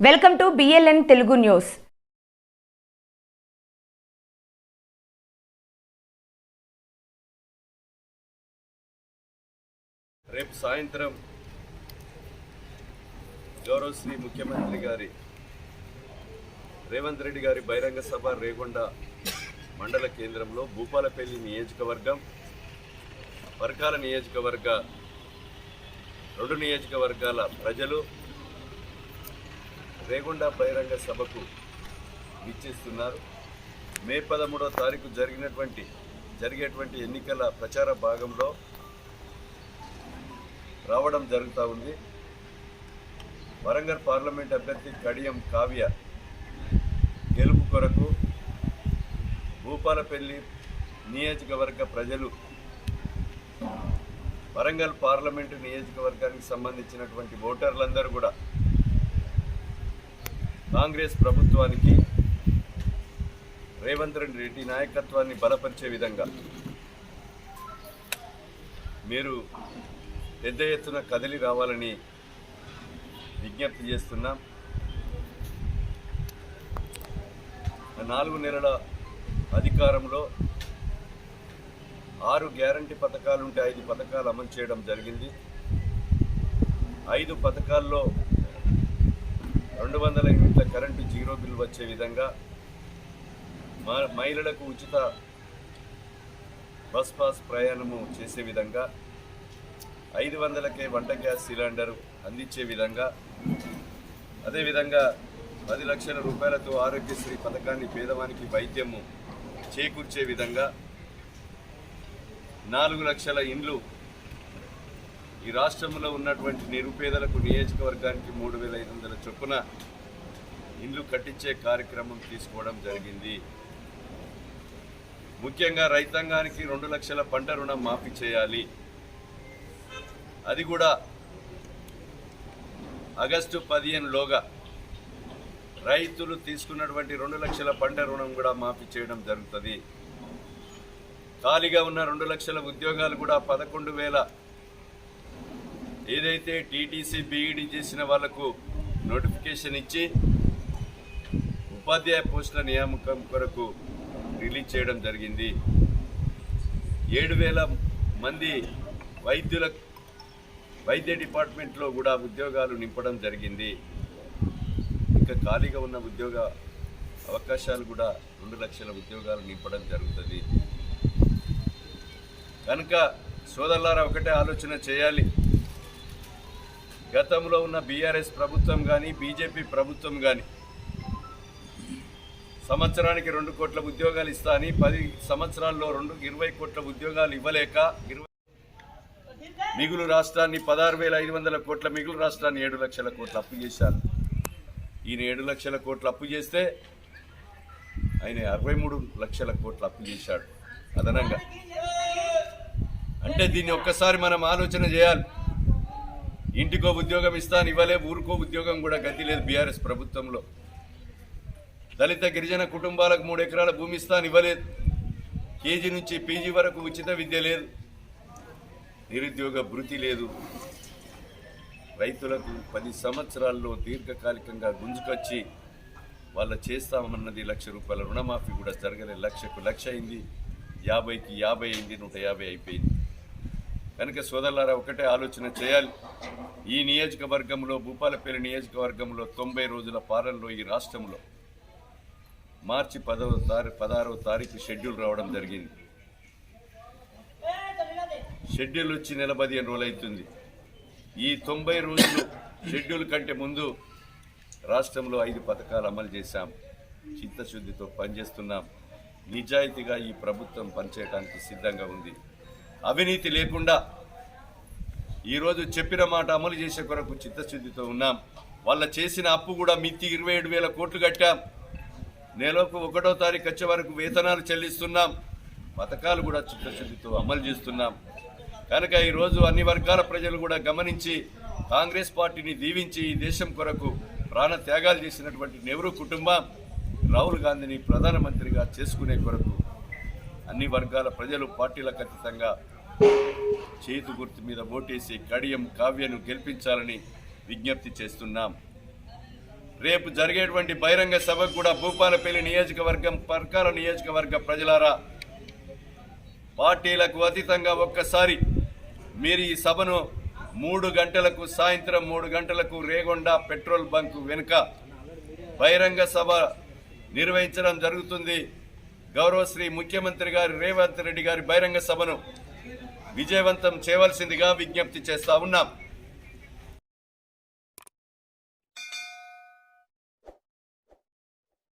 Welcome to BLN Telugu news రేపు సాయంత్రం గౌరవశ్రీ ముఖ్యమంత్రి గారి రేవంత్ రెడ్డి గారి బహిరంగ సభ రేగొండ మండల కేంద్రంలో భూపాలపల్లి నియోజకవర్గం పరకాల నియోజకవర్గ రెండు నియోజకవర్గాల ప్రజలు రేగొండ బహిరంగ సభకు ఇచ్చేస్తున్నారు మే పదమూడవ తారీఖు జరిగినటువంటి జరిగేటువంటి ఎన్నికల ప్రచార భాగంలో రావడం జరుగుతూ ఉంది. వరంగల్ పార్లమెంట్ అభ్యర్థి కడియం కావ్య గెలుపు కొరకు భూపాలపల్లి నియోజకవర్గ ప్రజలు వరంగల్ పార్లమెంటు నియోజకవర్గానికి సంబంధించినటువంటి ఓటర్లందరూ కూడా కాంగ్రెస్ ప్రభుత్వానికి రేవంత్ రెడ్డి నాయకత్వాన్ని బలపరిచే విధంగా మీరు పెద్ద ఎత్తున కదిలి రావాలని విజ్ఞప్తి చేస్తున్నాం. నాలుగు నెలల అధికారంలో ఆరు గ్యారంటీ పథకాలు ఉంటే ఐదు పథకాలు అమలు చేయడం జరిగింది. ఐదు పథకాల్లో రెండు వందల యూనిట్ల కరెంటు జీరో బిల్ వచ్చే విధంగా మ- మహిళలకు ఉచిత బస్ పాస్ ప్రయాణము చేసే విధంగా ఐదు వందలకే వంట గ్యాస్ సిలిండర్ అందించే విధంగా అదేవిధంగా పది లక్షల రూపాయలతో ఆరోగ్యశ్రీ పథకాన్ని పేదవానికి వైద్యము చేకూర్చే విధంగా నాలుగు లక్షల ఇండ్లు ఈ రాష్ట్రంలో ఉన్నటువంటి నిరుపేదలకు నియోజకవర్గానికి మూడు వేల ఐదు వందల చొప్పున ఇండ్లు కట్టించే కార్యక్రమం తీసుకోవడం జరిగింది. ముఖ్యంగా రైతాంగానికి రెండు లక్షల పంట రుణం మాఫీ చేయాలి. అది కూడా ఆగస్టు పదిహేనులోగా రైతులు తీసుకున్నటువంటి రెండు లక్షల పంట రుణం కూడా మాఫీ చేయడం జరుగుతుంది. ఖాళీగా ఉన్న రెండు లక్షల ఉద్యోగాలు కూడా పదకొండు వేల ఏదైతే టీటీసీ బీఈడి చేసిన వాళ్ళకు నోటిఫికేషన్ ఇచ్చి ఉపాధ్యాయ పోస్టుల నియామకం కొరకు రిలీజ్ చేయడం జరిగింది. ఏడు వేల మంది వైద్యుల వైద్య డిపార్ట్మెంట్లో కూడా ఉద్యోగాలు నింపడం జరిగింది. ఇంకా ఖాళీగా ఉన్న ఉద్యోగ అవకాశాలు కూడా రెండు లక్షల ఉద్యోగాలు నింపడం జరుగుతుంది. కనుక సోదరులారా ఒకటే ఆలోచన చేయాలి. గతంలో ఉన్న బీఆర్ఎస్ ప్రభుత్వం కానీ బీజేపీ ప్రభుత్వం కానీ సంవత్సరానికి రెండు కోట్ల ఉద్యోగాలు ఇస్తా అని పది సంవత్సరాల్లో రెండు ఇరవై కోట్ల ఉద్యోగాలు ఇవ్వలేక ఇరవై మిగులు రాష్ట్రాన్ని పదహారు వేల ఐదు వందల కోట్ల మిగులు రాష్ట్రాన్ని ఏడు లక్షల కోట్ల అప్పు చేశారు. ఈయన ఏడు లక్షల కోట్ల అప్పు చేస్తే ఆయన అరవై మూడు లక్షల కోట్ల అప్పు చేశాడు. అదనంగా. అంటే దీన్ని ఒక్కసారి మనం ఆలోచన చేయాలి. ఇంటికో ఉద్యోగం ఇస్తాను ఇవ్వలే ఊరికో ఉద్యోగం కూడా గతి లేదు బీఆర్ఎస్ ప్రభుత్వంలో. దళిత గిరిజన కుటుంబాలకు మూడు ఎకరాల భూమి ఇస్తాను ఇవ్వలేదు. కేజీ నుంచి పీజీ వరకు ఉచిత విద్య లేదు. నిరుద్యోగ భృతి లేదు. రైతులకు పది సంవత్సరాల్లో దీర్ఘకాలికంగా గుంజుకొచ్చి వాళ్ళ చేస్తామన్నది లక్ష రూపాయల రుణమాఫీ కూడా జరగలేదు. లక్షకు లక్ష అయింది. యాభైకి యాభై అయింది నూట యాభై అయిపోయింది. కనుక సోదరులారా ఒకటే ఆలోచన చేయాలి. ఈ నియోజకవర్గంలో భూపాలపల్లి నియోజకవర్గంలో తొంభై రోజుల పాలనలో ఈ రాష్ట్రంలో మార్చి పదవ తారీ పదహారవ తారీఖు షెడ్యూల్ రావడం జరిగింది. షెడ్యూల్ వచ్చి నెల పదిహేను రోజులు అవుతుంది ఈ తొంభై రోజులు షెడ్యూల్ కంటే ముందు రాష్ట్రంలో ఐదు పథకాలు అమలు చేశాం. చిత్తశుద్ధితో పనిచేస్తున్నాం. నిజాయితీగా ఈ ప్రభుత్వం పనిచేయడానికి సిద్ధంగా ఉంది. అవినీతి లేకుండా ఈరోజు చెప్పిన మాట అమలు చేసే కొరకు చిత్తశుద్ధితో ఉన్నాం. వాళ్ళ చేసిన అప్పు కూడా మిత్తి ఇరవై ఏడు వేల కోట్లు కట్టాం. నెలకు ఒకటో తారీఖు వచ్చే వరకు వేతనాలు చెల్లిస్తున్నాం. పథకాలు కూడా చిత్తశుద్ధితో అమలు చేస్తున్నాం. కనుక ఈరోజు అన్ని వర్గాల ప్రజలు కూడా గమనించి కాంగ్రెస్ పార్టీని దీవించి ఈ దేశం కొరకు ప్రాణ త్యాగాలు చేసినటువంటి నెహ్రూ కుటుంబం రాహుల్ గాంధీని ప్రధానమంత్రిగా చేసుకునే కొరకు అన్ని వర్గాల ప్రజలు పార్టీలకు అతీతంగా చేతు గుర్తు మీద ఓటేసి కడియం కావ్యను గెలిపించాలని విజ్ఞప్తి చేస్తున్నాం. రేపు జరిగేటువంటి బహిరంగ సభకు కూడా భూపాలపల్లి నియోజకవర్గం పర్కాల నియోజకవర్గ ప్రజలారా పార్టీలకు అతీతంగా ఒక్కసారి మీరు ఈ సభను మూడు గంటలకు సాయంత్రం మూడు గంటలకు రేగొండ పెట్రోల్ బంక్ వెనుక బహిరంగ సభ నిర్వహించడం జరుగుతుంది. గౌరవ శ్రీ ముఖ్యమంత్రి గారి రేవంత్ రెడ్డి గారి బహిరంగ సభను విజయవంతం చేయవలసిందిగా విజ్ఞప్తి చేస్తా ఉన్నాం.